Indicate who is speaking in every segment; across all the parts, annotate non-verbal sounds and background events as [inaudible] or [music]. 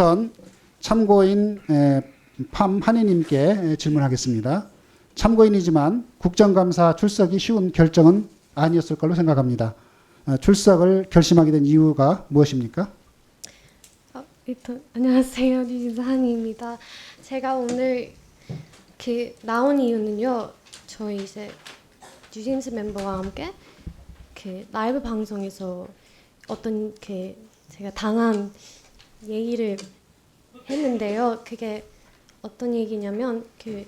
Speaker 1: 우선 참고인 에, 팜 한희님께 에, 질문하겠습니다. 참고인이지만 국정감사 출석이 쉬운 결정은 아니었을 걸로 생각합니다. 어, 출석을 결심하게 된 이유가 무엇입니까?
Speaker 2: 어, 일단 안녕하세요 뉴진스 한이입니다. 제가 오늘 그 나온 이유는요. 저희 이제 뉴진스 멤버와 함께 그 라이브 방송에서 어떤 그 제가 당한 얘기를 했는데요. 그게 어떤 얘기냐면 그,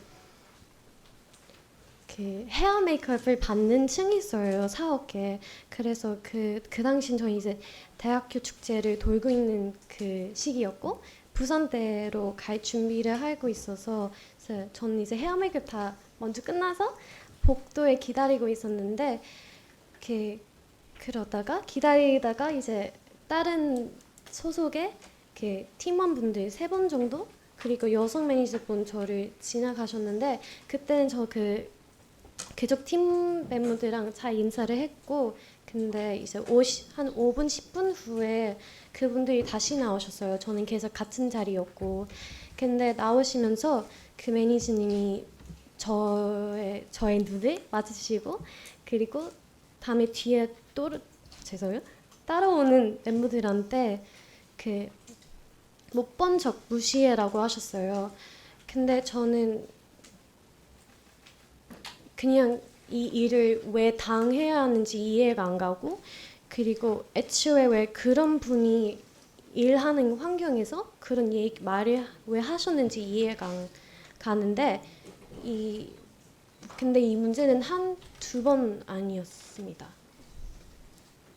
Speaker 2: 그 헤어 메이크업을 받는 층이 있어요 사업계. 그래서 그 그 당시 저희 이제 대학교 축제를 돌고 있는 그 시기였고 부산대로 갈 준비를 하고 있어서 저는 이제 헤어 메이크업 다 먼저 끝나서 복도에 기다리고 있었는데 그 그러다가 기다리다가 이제 다른 소속의 그 팀원분들 세번 정도 그리고 여성 매니저분 저를 지나가셨는데 그때는 저그 그쪽 팀 멤버들이랑 잘 인사를 했고 근데 이제 50, 한 5분 10분 후에 그분들이 다시 나오셨어요. 저는 계속 같은 자리였고 근데 나오시면서 그 매니저님이 저의 저의 눈을 맞으시고 그리고 다음에 뒤에 또 죄송해요 따라오는 멤버들한테 그 못 본 척 무시해라고 하셨어요. 근데 저는 그냥 이 일을 왜 당해야 하는지 이해가 안 가고 그리고 애초에 왜 그런 분이 일하는 환경에서 그런 얘기 말을 왜 하셨는지 이해가 안 가는데 이 근데 이 문제는 한 두 번 아니었습니다.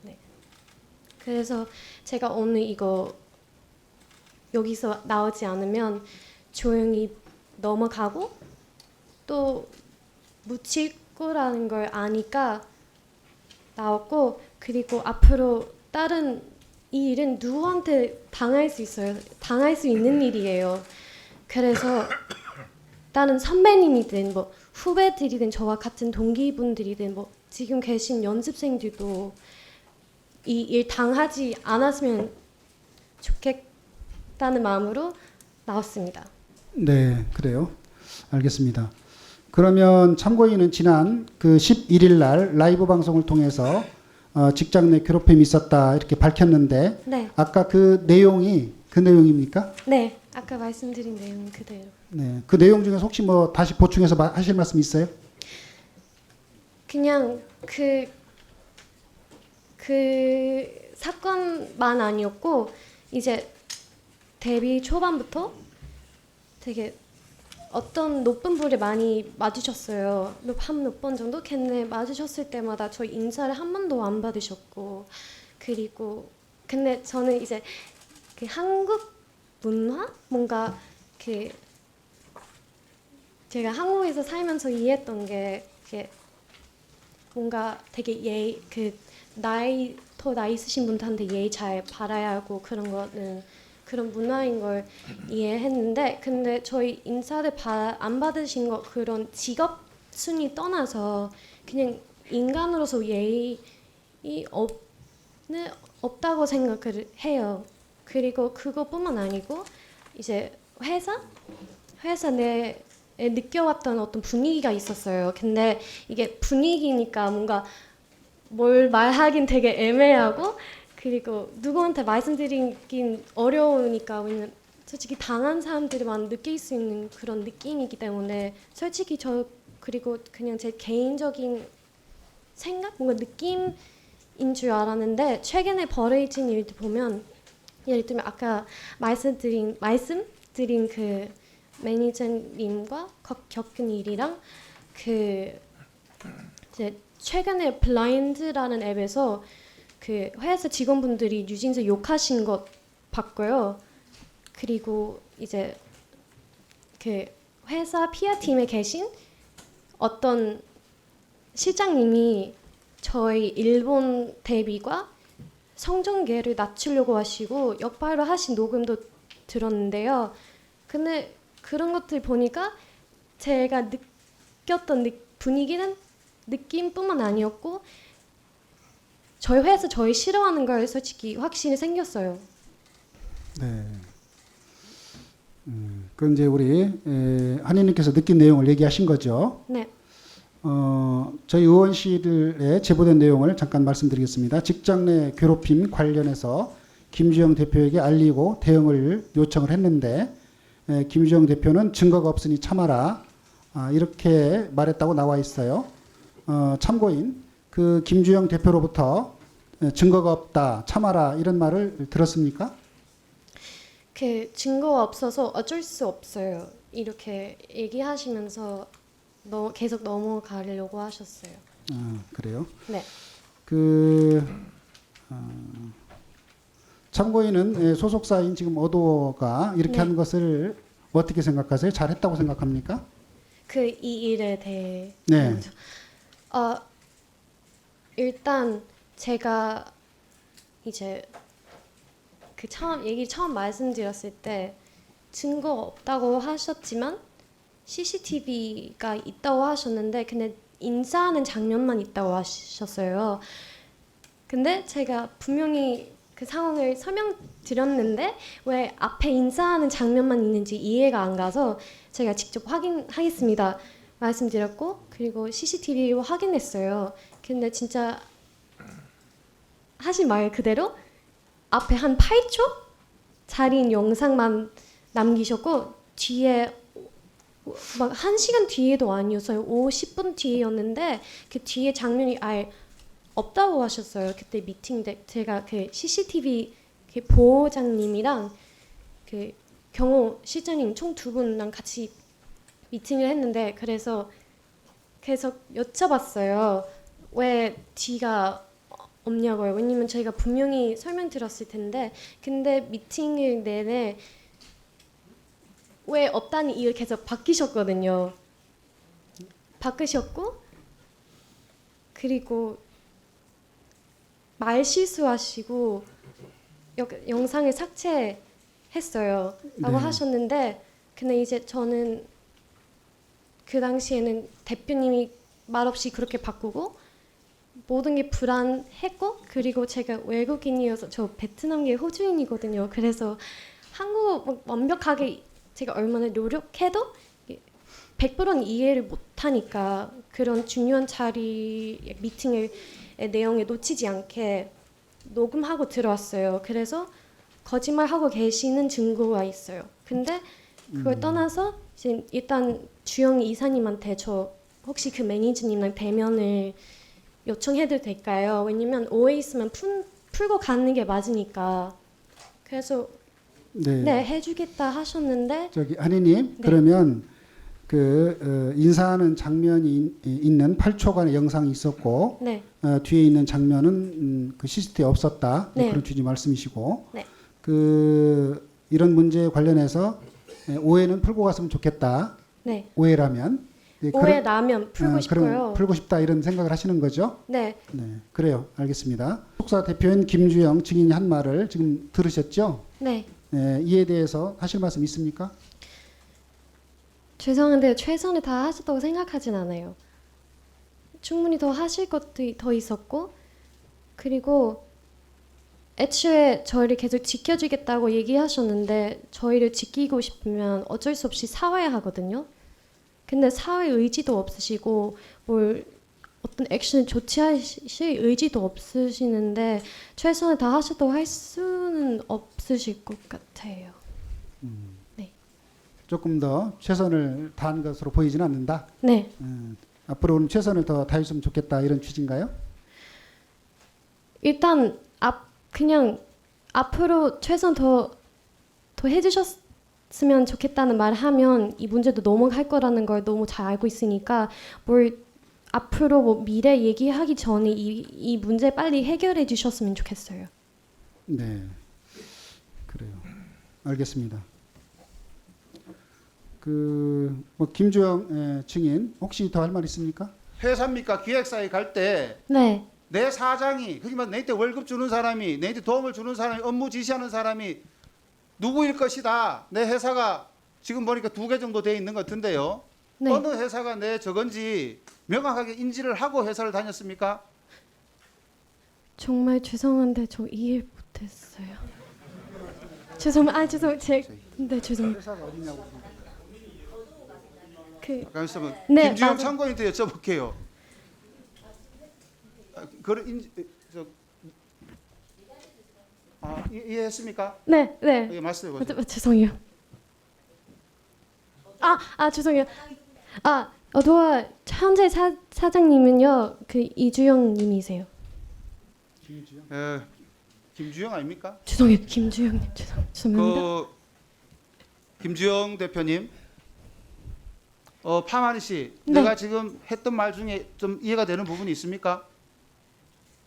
Speaker 2: 네. 그래서 제가 오늘 이거 여기서 나오지 않으면 조용히 넘어가고 또 묻힐 거라는 걸 아니까 나왔고 그리고 앞으로 다른 이 일은 누구한테 당할 수 있어요. 당할 수 있는 일이에요. 그래서 다른 선배님이든 뭐 후배들이든 저와 같은 동기분들이든 뭐 지금 계신 연습생들도 이 일 당하지 않았으면 좋겠 다는 마음으로 나왔습니다.
Speaker 1: 네, 그래요. 알겠습니다. 그러면 참고인은 지난 그 11일 날 라이브 방송을 통해서 어, 직장 내 괴롭힘이 있었다 이렇게 밝혔는데
Speaker 2: 네,
Speaker 1: 아까 그 내용이 그 내용입니까?
Speaker 2: 네, 아까 말씀드린 내용 그대로.
Speaker 1: 네, 그 내용 중에서 혹시 뭐 다시 보충해서 마- 하실 말씀 있어요?
Speaker 2: 그냥 그, 그 사건만 아니었고 이제 데뷔 초반부터 되게 어떤 높은 분을 많이 맞으셨어요. 한몇 번 정도? 근데 맞으셨을 때마다 저희 인사를 한 번도 안 받으셨고 그리고 근데 저는 이제 그 한국 문화 뭔가 그 제가 한국에서 살면서 이해했던 게 뭔가 되게 예의 그 나이 더 나이 있으신 분들한테 예의 잘 바라야 하고 그런 거는 그런 문화인 걸 이해했는데 근데 저희 인사를 바, 안 받으신 거 그런 직업 순위 떠나서 그냥 인간으로서 예의 없는 없다고 생각을 해요. 그리고 그것뿐만 아니고 이제 회사 회사 내에 느껴왔던 어떤 분위기가 있었어요. 근데 이게 분위기니까 뭔가 뭘 말하긴 되게 애매하고 그리고 누구한테 말씀드리긴 어려우니까 왜냐면 솔직히 당한 사람들만 느낄 수 있는 그런 느낌이기 때문에 솔직히 저 그리고 그냥 제 개인적인 생각? 뭔가 느낌인 줄 알았는데 최근에 벌어진 일들 보면 예를 들면 아까 말씀드린 말씀드린 그 매니저님과 겪- 겪은 일이랑 그 이제 최근에 블라인드라는 앱에서 그 회사 직원분들이 뉴진스 욕하신 것 봤고요. 그리고 이제 그 회사 PR 팀에 계신 어떤 실장님이 저희 일본 데뷔과 성종계를 낮추려고 하시고 역발을 하신 녹음도 들었는데요. 근데 그런 것들 보니까 제가 느꼈던 느- 분위기는 느낌뿐만 아니었고 저희 회사 저희 싫어하는 걸 솔직히 확신이 생겼어요.
Speaker 1: 네. 그 이제 우리 에, 한의님께서 느낀 내용을 얘기하신 거죠.
Speaker 2: 네.
Speaker 1: 어, 저희 의원실에 제보된 내용을 잠깐 말씀드리겠습니다. 직장 내 괴롭힘 관련해서 김주영 대표에게 알리고 대응을 요청을 했는데 에, 김주영 대표는 증거가 없으니 참아라 아, 이렇게 말했다고 나와 있어요. 어, 참고인 그 김주영 대표로부터 에, 증거가 없다 참아라 이런 말을 들었습니까?
Speaker 2: 그 증거가 없어서 어쩔 수 없어요. 이렇게 얘기하시면서 너 계속 넘어가려고 하셨어요.
Speaker 1: 아, 그래요.
Speaker 2: 네.
Speaker 1: 그 어, 참고인은 예, 소속사인 지금 어도가 이렇게
Speaker 2: 네.
Speaker 1: 하는 것을 어떻게 생각하세요? 잘했다고 생각합니까?
Speaker 2: 그 이 일에 대해
Speaker 1: 네.
Speaker 2: 어 일단 제가 이제 그 처음 얘기 처음 말씀드렸을 때 증거 없다고 하셨지만 CCTV가 있다고 하셨는데 근데 인사하는 장면만 있다고 하셨어요. 근데 제가 분명히 그 상황을 설명드렸는데 왜 앞에 인사하는 장면만 있는지 이해가 안 가서 제가 직접 확인하겠습니다 말씀드렸고 그리고 CCTV로 확인했어요. 근데 진짜 하신 말 그대로 앞에 한 8초 자리인 영상만 남기셨고 뒤에 막한 시간 뒤에도 아니었어요. 50분 뒤였는데 그 뒤에 장면이 아예 없다고 하셨어요. 그때 미팅 때 제가 그 CCTV 그 보호장님이랑 그 경호 실장님 총 두 분랑 같이 미팅을 했는데 그래서 계속 여쭤봤어요. 왜 뒤가 없냐고요. 왜냐면 저희가 분명히 설명드렸을 텐데 근데 미팅을 내내 왜 없다는 이유를 계속 바뀌셨거든요. 바꾸셨고 그리고 말 실수하시고 여, 영상을 삭제했어요. 라고
Speaker 1: 네.
Speaker 2: 하셨는데 근데 이제 저는 그 당시에는 대표님이 말없이 그렇게 바꾸고 모든 게 불안했고 그리고 제가 외국인이어서 저 베트남계 호주인이거든요. 그래서 한국어 막 완벽하게 제가 얼마나 노력해도 100%는 이해를 못하니까 그런 중요한 자리 미팅을 의 내용에 놓치지 않게 녹음하고 들어왔어요. 그래서 거짓말하고 계시는 증거가 있어요. 근데 그걸 떠나서 이제 일단 주영 이사님한테 저 혹시 그 매니저님랑 대면을 요청해도 될까요? 왜냐면 오해 있으면 푼, 풀고 가는 게 맞으니까. 그래서
Speaker 1: 네.
Speaker 2: 네, 해주겠다 하셨는데
Speaker 1: 저기 한희님
Speaker 2: 네.
Speaker 1: 그러면 그 어, 인사하는 장면이 있- 있는 8초간의 영상이 있었고
Speaker 2: 네,
Speaker 1: 어, 뒤에 있는 장면은 음, 그 CCTV 없었다
Speaker 2: 네.
Speaker 1: 그런 취지 말씀이시고
Speaker 2: 네.
Speaker 1: 그 이런 문제에 관련해서 예, 오해는 풀고 갔으면 좋겠다
Speaker 2: 네.
Speaker 1: 오해라면 예,
Speaker 2: 오해
Speaker 1: 그런-
Speaker 2: 나면 풀고
Speaker 1: 어. 그럼 풀고 싶다 이런 생각을 하시는 거죠?
Speaker 2: 네,
Speaker 1: 네, 그래요. 알겠습니다. 속사 대표인 김주영 증인이 한 말을 지금 들으셨죠?
Speaker 2: 네.
Speaker 1: 예, 이에 대해서 하실 말씀 있습니까?
Speaker 2: 죄송한데 최선을 다 하셨다고 생각하진 않아요. 충분히 더 하실 것도 더 있었고 그리고 애초에 저희를 계속 지켜주겠다고 얘기하셨는데 저희를 지키고 싶으면 어쩔 수 없이 사와야 하거든요. 근데 사회 의지도 없으시고 뭘 어떤 액션을 조치하실 의지도 없으시는데 최선을 다 하셨다고 할 수는 없으실 것 같아요.
Speaker 1: 조금 더 최선을 다한 것으로 보이지는 않는다.
Speaker 2: 네.
Speaker 1: 음, 앞으로는 최선을 더 다했으면 좋겠다 이런 취지인가요?
Speaker 2: 일단 앞 그냥 앞으로 최선 더더 해주셨 으면 좋겠다는 말 하면 이 문제도 넘어갈 거라는 걸 너무 잘 알고 있으니까 뭘 앞으로 뭐 미래 얘기하기 전에 이, 이 문제 빨리 해결해 주셨으면 좋겠어요.
Speaker 1: 네, 그래요. 알겠습니다. 그 뭐 김주영 예, 증인 혹시 더 할 말 있습니까?
Speaker 3: 회사입니까 기획사에 갈때내
Speaker 2: 네,
Speaker 3: 사장이 그기만 내한테 월급 주는 사람이 내한테 도움을 주는 사람이 업무 지시하는 사람이 누구일 것이다. 내 회사가 지금 보니까 두 개 정도 돼 있는 것 같은데요.
Speaker 2: 네.
Speaker 3: 어느 회사가 내 저건지 명확하게 인지를 하고 회사를 다녔습니까?
Speaker 2: 정말 죄송한데 저 이해 못했어요. 죄송, 아 죄송, 제, 네 죄송.
Speaker 1: 회사가 어디냐고.
Speaker 2: 그 네,
Speaker 3: 김주영
Speaker 2: 맞아요.
Speaker 3: 참고인한테 여쭤볼게요. 아, 그런 인, 저, 아, 이- 이해했습니까?
Speaker 2: 네, 네.
Speaker 3: 예, 말씀해
Speaker 2: 아,
Speaker 3: 보세요.
Speaker 2: 저- 죄송해요. 아, 아 죄송해요. 아, 어도와 현재 사, 사장님은요 그 이주영 님이세요.
Speaker 3: 예, 김주영 아닙니까?
Speaker 2: 죄송해요, 김주영님 죄송 죄송합니다.
Speaker 3: 그 김주영 대표님, 어 파마니 씨,
Speaker 2: 네.
Speaker 3: 내가 지금 했던 말 중에 좀 이해가 되는 부분이 있습니까?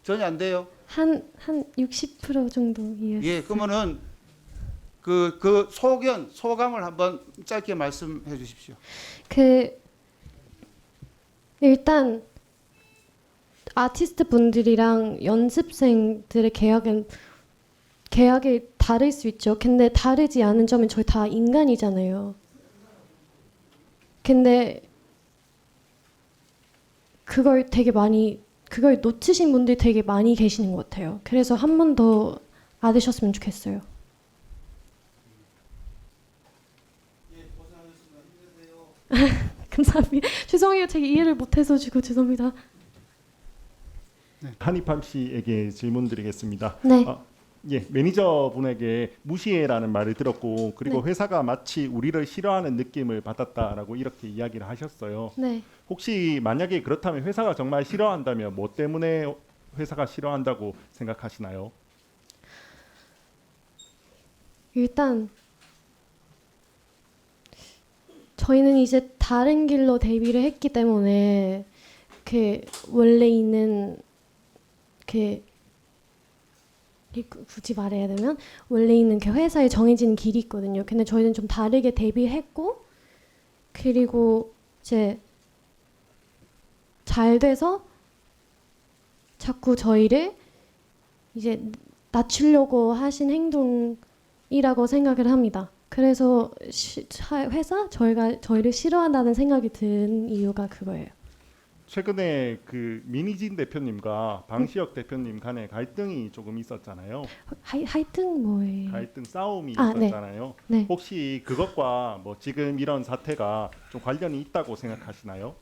Speaker 3: 전혀 안 돼요.
Speaker 2: 한 한 60% 정도 이해했어요.
Speaker 3: 예, 그러면은 그 그 소견 소감을 한번 짧게 말씀해 주십시오.
Speaker 2: 그 일단 아티스트 분들이랑 연습생들의 계약은 계약이 다를 수 있죠. 근데 다르지 않은 점은 저희 다 인간이잖아요. 근데 그걸 되게 많이 그걸 놓치신 분들이 되게 많이 계시는 것 같아요. 그래서 한 번더 알으셨으면 좋겠어요. [laughs] 감사합니다. 죄송해요. 제가 이해를 못해서 지고 죄송합니다.
Speaker 4: 한입함 씨에게 질문 드리겠습니다.
Speaker 2: 네.
Speaker 4: 아, 예, 매니저분에게 무시해라는 말을 들었고 그리고 회사가 마치 우리를 싫어하는 느낌을 받았다라고 이렇게 이야기를 하셨어요.
Speaker 2: 네.
Speaker 4: 혹시 만약에 그렇다면 회사가 정말 싫어한다면 뭐 때문에 회사가 싫어한다고 생각하시나요?
Speaker 2: 일단 저희는 이제 다른 길로 데뷔를 했기 때문에 그 원래 있는 그 굳이 말해야 되면 원래 있는 그 회사에 정해진 길이 있거든요. 근데 저희는 좀 다르게 데뷔했고 그리고 이제 잘 돼서 자꾸 저희를 이제 낮추려고 하신 행동이라고 생각을 합니다. 그래서 시, 차- 회사 저희가 저희를 싫어한다는 생각이 든 이유가 그거예요.
Speaker 4: 최근에 그 민희진 대표님과 방시혁 대표님 간에 갈등이 조금 있었잖아요.
Speaker 2: 하이, 뭐예요?
Speaker 4: 갈등 싸움이
Speaker 2: 아, 네.
Speaker 4: 있었잖아요.
Speaker 2: 네.
Speaker 4: 혹시 그것과 뭐 지금 이런 사태가 좀 관련이 있다고 생각하시나요?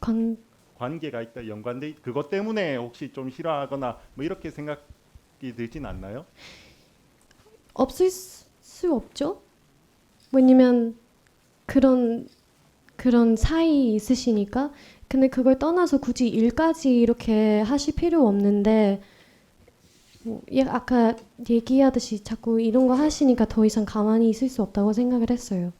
Speaker 2: 관
Speaker 4: 관계가 있다 연관돼 있- 그것 때문에 혹시 좀 싫어하거나 뭐 이렇게 생각이 들진 않나요?
Speaker 2: 없을 수, 수 없죠. 왜냐면 그런 그런 사이 있으시니까. 근데 그걸 떠나서 굳이 일까지 이렇게 하실 필요 없는데 뭐 예, 아까 얘기하듯이 자꾸 이런 거 하시니까 더 이상 가만히 있을 수 없다고 생각을 했어요.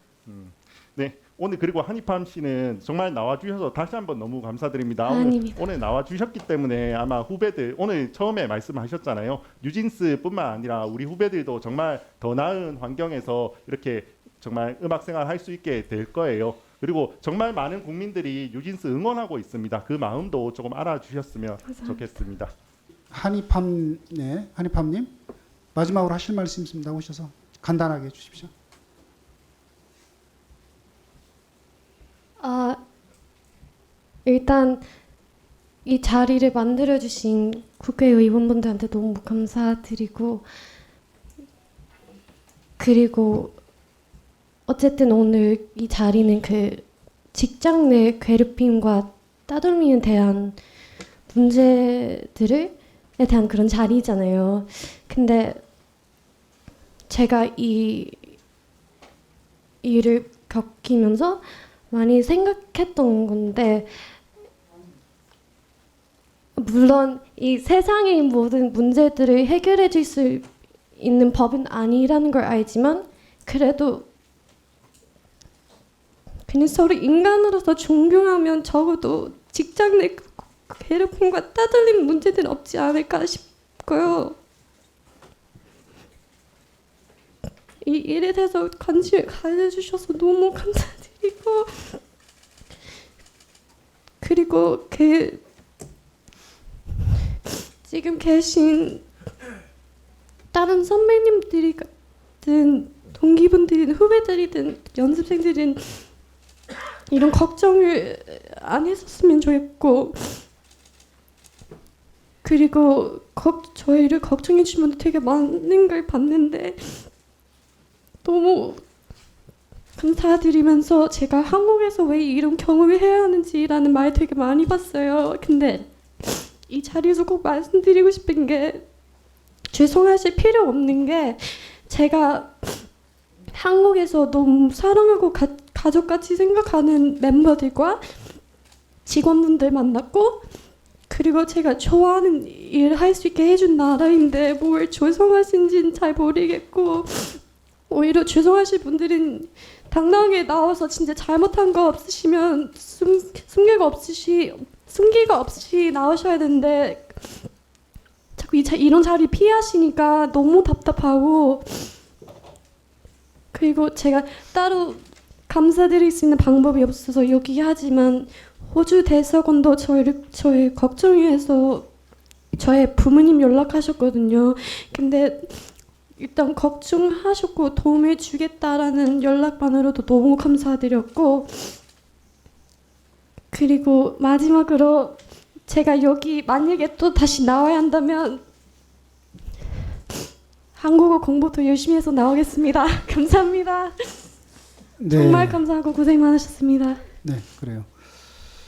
Speaker 4: 네 오늘 그리고 한입함 씨는 정말 나와주셔서 다시 한번 너무
Speaker 2: 감사드립니다.
Speaker 4: 오늘, 오늘 나와주셨기 때문에 아마 후배들 오늘 처음에 말씀하셨잖아요. 뉴진스뿐만 아니라 우리 후배들도 정말 더 나은 환경에서 이렇게 정말 음악 생활 할 수 있게 될 거예요. 그리고 정말 많은 국민들이 뉴진스 응원하고 있습니다. 그 마음도 조금 알아주셨으면 좋겠습니다.
Speaker 1: 한입함 네 한입함님 마지막으로 하실 말씀 있습니다. 오셔서 간단하게 해주십시오.
Speaker 2: 아 일단 이 자리를 만들어 주신 국회의원분들한테 너무 감사드리고 그리고 어쨌든 오늘 이 자리는 그 직장 내 괴롭힘과 따돌림에 대한 문제들을 에 대한 그런 자리잖아요. 근데 제가 이 일을 겪으면서 많이 생각했던 건데 물론 이 세상의 모든 문제들을 해결해 줄 수 있는 법은 아니라는 걸 알지만 그래도 그냥 서로 인간으로서 존경하면 적어도 직장 내 괴롭힘과 따돌림 문제는 없지 않을까 싶고요. 이 일에 대해서 관심을 가져주셔서 너무 감사드리고 그리고 그 지금 계신 다른 선배님들이든 동기분들이든 후배들이든 연습생들은 이런 걱정을 안 했었으면 좋겠고 그리고 걱, 저희를 걱정해 주시면 되게 많은 걸 봤는데 너무 감사드리면서 제가 한국에서 왜 이런 경험을 해야 하는지라는 말 되게 많이 봤어요. 근데 이 자리에서 꼭 말씀드리고 싶은 게 죄송하실 필요 없는 게 제가 한국에서 너무 사랑하고 가, 가족같이 생각하는 멤버들과 직원분들 만났고 그리고 제가 좋아하는 일할수 있게 해준 나라인데 뭘 죄송하신지는 잘 모르겠고 오히려 죄송하실 분들은 당당하게 나와서 진짜 잘못한 거 없으시면 숨, 숨기가 없으시 숨기가 없이 나오셔야 되는데 자꾸 이, 자, 이런 자리 피하시니까 너무 답답하고 그리고 제가 따로 감사드릴 수 있는 방법이 없어서 여기 하지만 호주 대사관도 저를 저의 걱정해서 저의 부모님 연락하셨거든요. 근데 일단 걱정하셨고 도움을 주겠다라는 연락만으로도 너무 감사드렸고 그리고 마지막으로 제가 여기 만약에 또 다시 나와야 한다면 한국어 공부 더 열심히 해서 나오겠습니다. [laughs] 감사합니다.
Speaker 1: 네.
Speaker 2: 정말 감사하고 고생 많으셨습니다.
Speaker 1: 네, 그래요.